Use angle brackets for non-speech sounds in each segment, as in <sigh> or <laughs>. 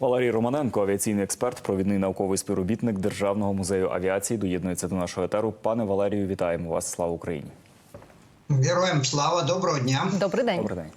Валерій Романенко, авіаційний експерт, провідний науковий співробітник Державного музею авіації, доєднується до нашого етеру. Пане Валерію, вітаємо вас! Слава Україні! Героям слава, доброго дня. Добрий день. Добрий день.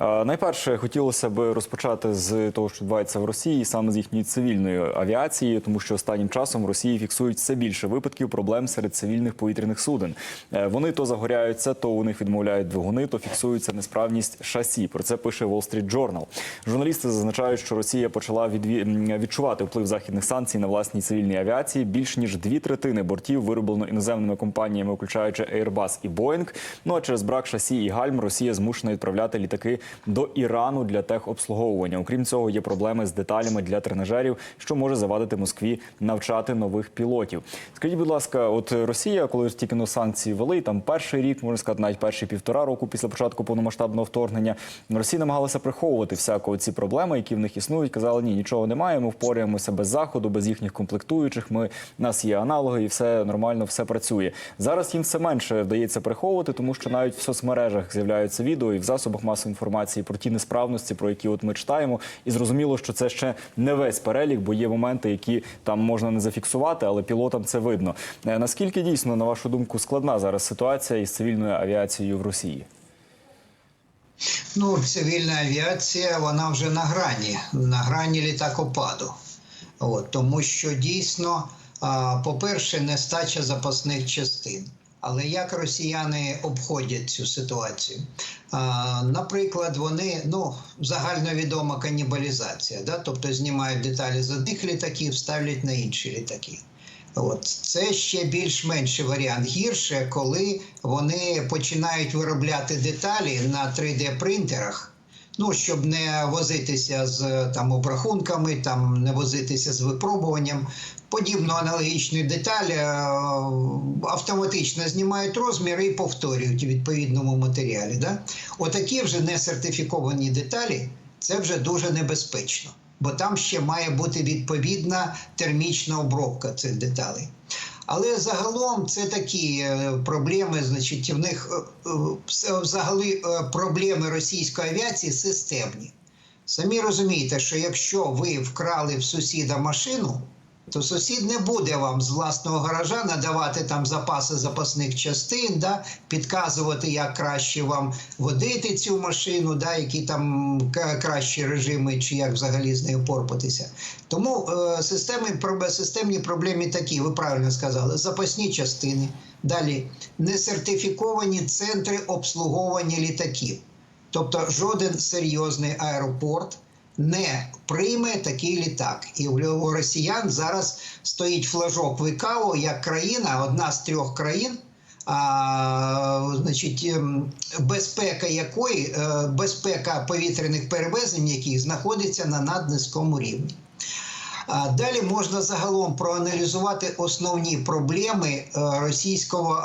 Найперше хотілося б розпочати з того, що відбувається в Росії, саме з їхньої цивільної авіації, тому що останнім часом в Росії фіксують все більше випадків проблем серед цивільних повітряних суден. Е, Вони то загоряються, то у них відмовляють двигуни, то фіксується несправність шасі. Про це пише Wall Street Journal. Журналісти зазначають, що Росія почала відчувати вплив західних санкцій на власній цивільній авіації. Більш ніж дві третини бортів вироблено іноземними компаніями, включаючи Airbus і Boeing. Ну а через брак шасі і гальм Росія змушена відправляти літаки до Ірану для техобслуговування. Окрім цього, є проблеми з деталями для тренажерів, що може завадити Москві навчати нових пілотів. Скажіть, будь ласка, от Росія, коли тільки но санкції ввели, там перший рік, можна сказати, навіть перші півтора року після початку повномасштабного вторгнення, Росія намагалася приховувати всяко ці проблеми, які в них існують. Казали, ні, нічого немає. Ми впораємося без заходу, без їхніх комплектуючих. Ми нас є аналоги, і все нормально, все працює. Зараз їм все менше вдається приховувати, тому що навіть в соцмережах з'являються відео і в засобах масової інформації про ті несправності, про які от ми читаємо. І зрозуміло, що це ще не весь перелік, бо є моменти, які там можна не зафіксувати, але пілотам це видно. Е, Наскільки дійсно, на вашу думку, складна зараз ситуація із цивільною авіацією в Росії? Ну, цивільна авіація, вона вже на грані, на грані літакопаду. От, тому що дійсно, по-перше, нестача запасних частин. Але як росіяни обходять цю ситуацію? Наприклад, вони ну загальновідома канібалізація, да? тобто знімають деталі з одних літаків, ставлять на інші літаки. От це ще більш-менший варіант. Гірше, коли вони починають виробляти деталі на 3D-принтерах. Ну, щоб не возитися з там обрахунками, там не возитися з випробуванням. Подібну аналогічну деталь е, автоматично знімають розміри і повторюють у відповідному матеріалі. Да? Отакі вже не сертифіковані деталі це вже дуже небезпечно, бо там ще має бути відповідна термічна обробка цих деталей. Але загалом це такі е, проблеми, значить, в них е, е, взагалі проблеми російської авіації системні. Самі розумієте, що якщо ви вкрали в сусіда машину, то сусід не буде вам з власного гаража надавати там запаси запасних частин, да, підказувати, як краще вам водити цю машину, да, які там кращі режими, чи як взагалі з нею порпатися. Тому е, системи, системні проблеми такі, ви правильно сказали, запасні частини. Далі несертифіковані центри обслуговування літаків. Тобто жоден серйозний аеропорт не прийме такий літак. І у росіян зараз стоїть флажок ВКО як країна, одна з трьох країн. А, значить, ем, безпека якої е, безпека повітряних перевезень, яких знаходиться на наднизькому рівні. Далі можна загалом проаналізувати основні проблеми е, російського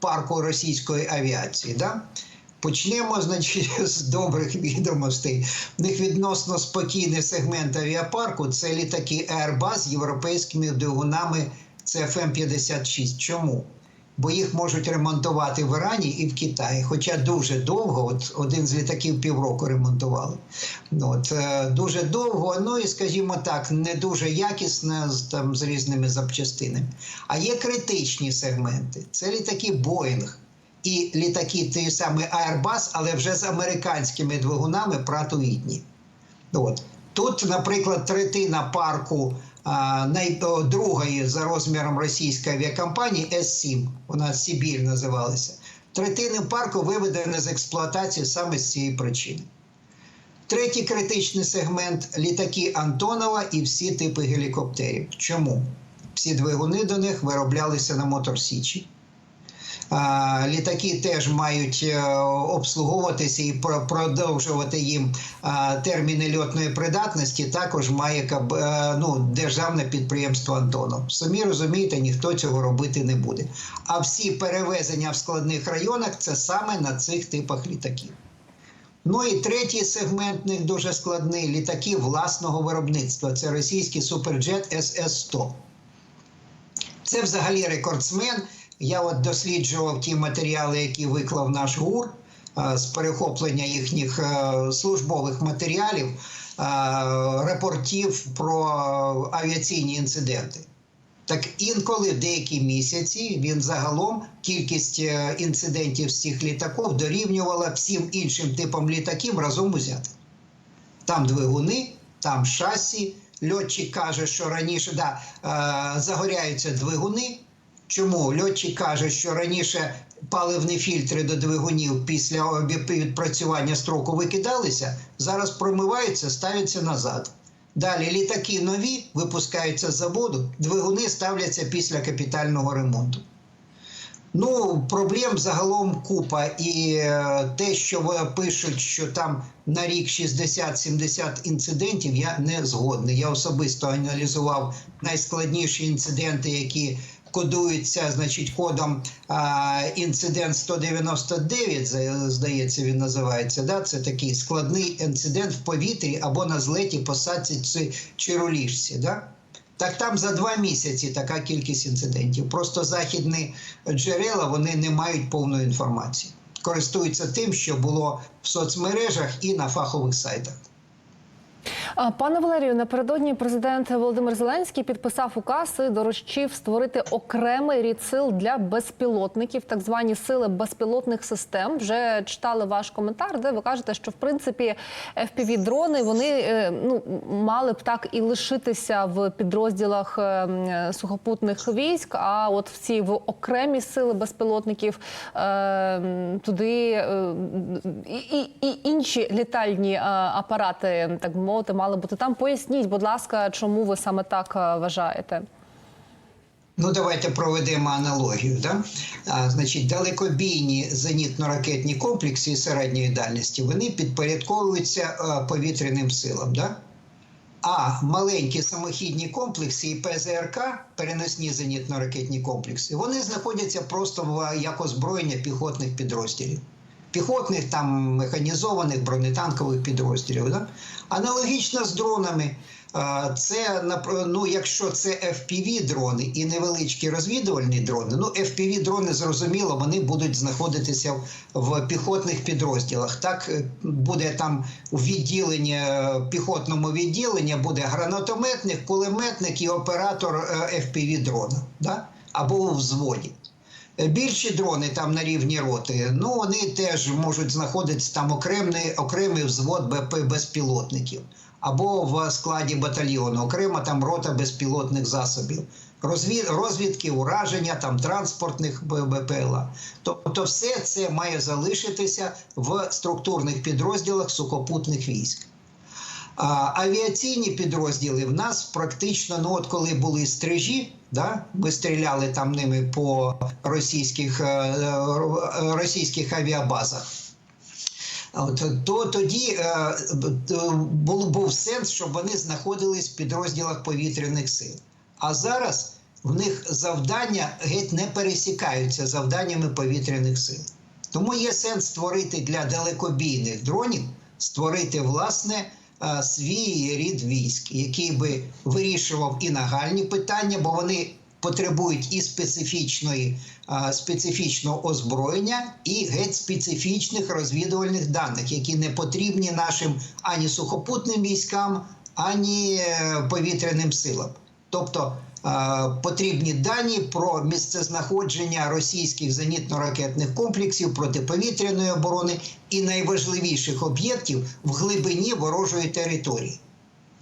парку російської авіації. Да? Почнемо, значить, <laughs> з добрих відомостей. В них відносно спокійний сегмент авіапарку це літаки Airbus з європейськими двигунами CFM56. Чому? Бо їх можуть ремонтувати в Ірані і в Китаї. Хоча дуже довго, от один з літаків півроку ремонтували. Ну, От, е, дуже довго, ну і скажімо так, не дуже якісно з, там, з різними запчастинами. А є критичні сегменти. Це літаки Боїнг і літаки той самий Airbus, але вже з американськими двигунами Pratt Whitney. От. Тут, наприклад, третина парку а, другої за розміром російської авіакомпанії С-7, вона Сибір називалася. Третина парку виведена з експлуатації саме з цієї причини. Третій критичний сегмент літаки Антонова і всі типи гелікоптерів. Чому? Всі двигуни до них вироблялися на Мотор Січі. Літаки теж мають е, обслуговуватися і продовжувати їм терміни льотної придатності. Також має е, ну, державне підприємство Антонов. Самі розумієте, ніхто цього робити не буде. А всі перевезення в складних районах це саме на цих типах літаків. Ну і третій сегмент них дуже складний літаки власного виробництва. Це російський суперджет СС-100. Це взагалі рекордсмен. Я от досліджував ті матеріали, які виклав наш ГУР з перехоплення їхніх е, службових матеріалів. Е, репортів про авіаційні інциденти. Так інколи деякі місяці він загалом кількість е, інцидентів з цих літаків дорівнювала всім іншим типам літаків разом узятим. Там двигуни, там шасі. Льотчик каже, що раніше да, загоряються двигуни. Чому? Льотчик каже, що раніше паливні фільтри до двигунів після відпрацювання строку викидалися, зараз промиваються, ставляться назад. Далі літаки нові випускаються з заводу, двигуни ставляться після капітального ремонту. Ну, проблем загалом купа. І е, те, що пишуть, що там на рік 60-70 інцидентів, я не згодний. Я особисто аналізував найскладніші інциденти, які кодуються, значить, кодом а, інцидент 199, здається, він називається. Да? Це такий складний інцидент в повітрі або на злеті, посадці чи, чи руліжці. Да? Так там за два місяці така кількість інцидентів. Просто західні джерела вони не мають повної інформації. Користуються тим, що було в соцмережах і на фахових сайтах. Пане Валерію, напередодні президент Володимир Зеленський підписав указ і доручив створити окремий рід сил для безпілотників, так звані сили безпілотних систем. Вже читали ваш коментар, де ви кажете, що в принципі fpv дрони вони е, ну мали б так і лишитися в підрозділах е, сухопутних військ. А от в ці в окремі сили безпілотників е, туди і, і, і інші літальні апарати, так би мовити, мали бути там. Поясніть, будь ласка, чому ви саме так е, вважаєте? Ну, давайте проведемо аналогію. Да? А, значить, далекобійні зенітно-ракетні комплекси середньої дальності вони підпорядковуються е, повітряним силам. Да? А маленькі самохідні комплекси і ПЗРК, переносні зенітно-ракетні комплекси, вони знаходяться просто в як озброєння піхотних підрозділів. Піхотних там механізованих бронетанкових підрозділів. Да? Аналогічно з дронами. Це ну, якщо це fpv дрони і невеличкі розвідувальні дрони. Ну, fpv дрони зрозуміло, вони будуть знаходитися в- в піхотних підрозділах. Так е, буде там у відділенні е, піхотному відділенні буде гранатометник, кулеметник і оператор е, fpv дрона, да? або у взводі. Е, Більші дрони там на рівні роти, ну вони теж можуть знаходитися там окремий, окремий взвод БП безпілотників або в складі батальйону, окрема там рота безпілотних засобів, розвід, розвідки, ураження там транспортних БПЛА. Тобто, все це має залишитися в структурних підрозділах сухопутних військ. А, авіаційні підрозділи в нас практично, ну от коли були стрижі, да, ми стріляли там ними по російських, е, е, російських авіабазах. От, то тоді е, був, був сенс, щоб вони знаходились в підрозділах повітряних сил. А зараз в них завдання геть не пересікаються завданнями повітряних сил. Тому є сенс створити для далекобійних дронів, створити власне е, свій рід військ, який би вирішував і нагальні питання, бо вони потребують і специфічної, е, специфічного озброєння, і геть специфічних розвідувальних даних, які не потрібні нашим ані сухопутним військам, ані е, повітряним силам. Тобто е, потрібні дані про місцезнаходження російських зенітно-ракетних комплексів протиповітряної оборони і найважливіших об'єктів в глибині ворожої території,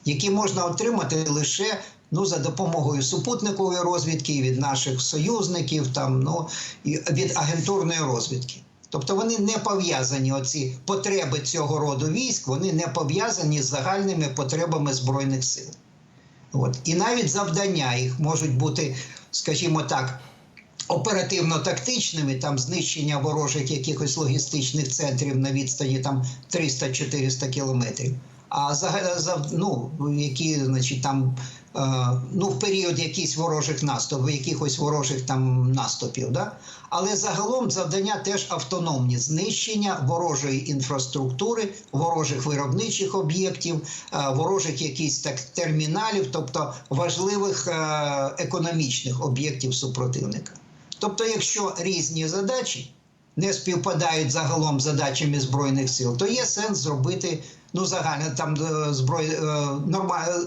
які можна отримати лише ну, за допомогою супутникової розвідки від наших союзників, там, ну, і від агентурної розвідки. Тобто вони не пов'язані, оці потреби цього роду військ, вони не пов'язані з загальними потребами Збройних сил. От. І навіть завдання їх можуть бути, скажімо так, оперативно-тактичними, там знищення ворожих якихось логістичних центрів на відстані там 300-400 кілометрів. А за, ну, які, значить, там ну, в період якихось ворожих наступів, якихось ворожих там наступів. Да? Але загалом завдання теж автономні: знищення ворожої інфраструктури, ворожих виробничих об'єктів, е, ворожих якісь так терміналів, тобто важливих е, економічних об'єктів супротивника. Тобто, якщо різні задачі не співпадають загалом з задачами збройних сил, то є сенс зробити ну загально там е, зброй е, норма, е,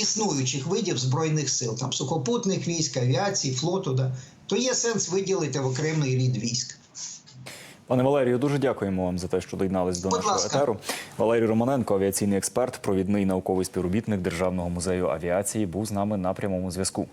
існуючих видів збройних сил, там сухопутних військ, авіації, флоту, да, то є сенс виділити в окремий рід військ. Пане Валерію, дуже дякуємо вам за те, що доєднались до Будь нашого ласка. етеру. Валерій Романенко, авіаційний експерт, провідний науковий співробітник Державного музею авіації, був з нами на прямому зв'язку.